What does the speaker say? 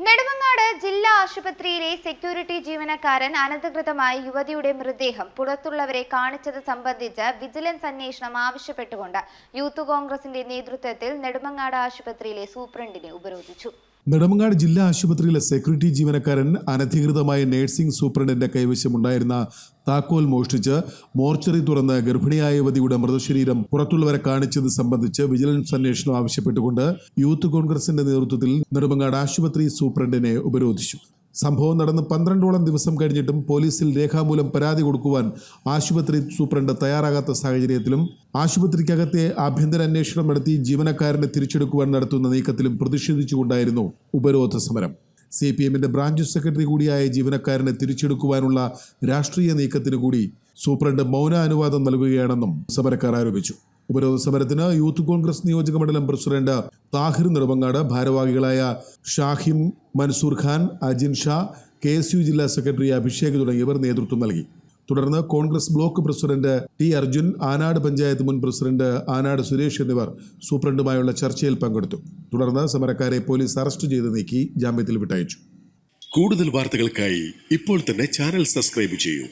നെടുമങ്ങാട് ജില്ലാ ആശുപത്രിയിലെ സെക്യൂരിറ്റി ജീവനക്കാരൻ അനധികൃതമായി യുവതിയുടെ മൃതദേഹം പുറത്തുള്ളവരെ കാണിച്ചത് സംബന്ധിച്ച് വിജിലൻസ് അന്വേഷണം ആവശ്യപ്പെട്ടുകൊണ്ട് യൂത്ത് കോൺഗ്രസിന്റെ നേതൃത്വത്തിൽ നെടുമങ്ങാട് ആശുപത്രിയിലെ സൂപ്രണ്ടിനെ ഉപരോധിച്ചു. നെടുമങ്ങാട് ജില്ലാ ആശുപത്രിയിലെ സെക്യൂരിറ്റി ജീവനക്കാരൻ അനധികൃതമായ നഴ്സിംഗ് സൂപ്രണ്ടിന്റെ കൈവശമുണ്ടായിരുന്ന താക്കോൽ മോഷ്ടിച്ച് മോർച്ചറി തുറന്ന് ഗർഭിണിയായ യുവതിയുടെ മൃതശരീരം പുറത്തുള്ളവരെ കാണിച്ചത് സംബന്ധിച്ച് വിജിലൻസ് അന്വേഷണം ആവശ്യപ്പെട്ടുകൊണ്ട് യൂത്ത് കോൺഗ്രസിന്റെ നേതൃത്വത്തിൽ നെടുമങ്ങാട് ആശുപത്രി സൂപ്രണ്ടിനെ ഉപരോധിച്ചു. സംഭവം നടന്ന് പന്ത്രണ്ടോളം ദിവസം കഴിഞ്ഞിട്ടും പോലീസിൽ രേഖാമൂലം പരാതി കൊടുക്കുവാൻ ആശുപത്രി സൂപ്രണ്ട് തയ്യാറാകാത്ത സാഹചര്യത്തിലും ആശുപത്രിക്കകത്തെ ആഭ്യന്തര അന്വേഷണം നടത്തി ജീവനക്കാരനെ തിരിച്ചെടുക്കുവാൻ നടത്തുന്ന നീക്കത്തിലും പ്രതിഷേധിച്ചുകൊണ്ടായിരുന്നു ഉപരോധ സമരം. സി പി എമ്മിന്റെ ബ്രാഞ്ച് സെക്രട്ടറി കൂടിയായ ജീവനക്കാരനെ തിരിച്ചെടുക്കുവാനുള്ള രാഷ്ട്രീയ നീക്കത്തിന് കൂടി സൂപ്രണ്ട് മൗന അനുവാദം നൽകുകയാണെന്നും സമരക്കാർ ആരോപിച്ചു. ഉപരോധ സമരത്തിന് യൂത്ത് കോൺഗ്രസ് നിയോജക മണ്ഡലം പ്രസിഡന്റ് താഹിർ നെടുമങ്ങാട് ഭാരവാഹികളായ Shahim Mansoor Khan Ajin Shah K S U ജില്ലാ സെക്രട്ടറി അഭിഷേക് തുടങ്ങിയവർ നേതൃത്വം നൽകി. തുടർന്ന് Congress block president T Arjun Anad panchayat മുൻ പ്രസിഡന്റ് ആനാട് സുരേഷ് എന്നിവർ സൂപ്രണ്ടുമായുള്ള ചർച്ചയിൽ പങ്കെടുത്തു. തുടർന്ന് സമരക്കാരെ പോലീസ് അറസ്റ്റ് ചെയ്ത് നീക്കി ജാമ്യത്തിൽ വിട്ടയച്ചു. കൂടുതൽ വാർത്തകൾക്കായി ഇപ്പോൾ തന്നെ ചാനൽ സബ്സ്ക്രൈബ് ചെയ്യൂ.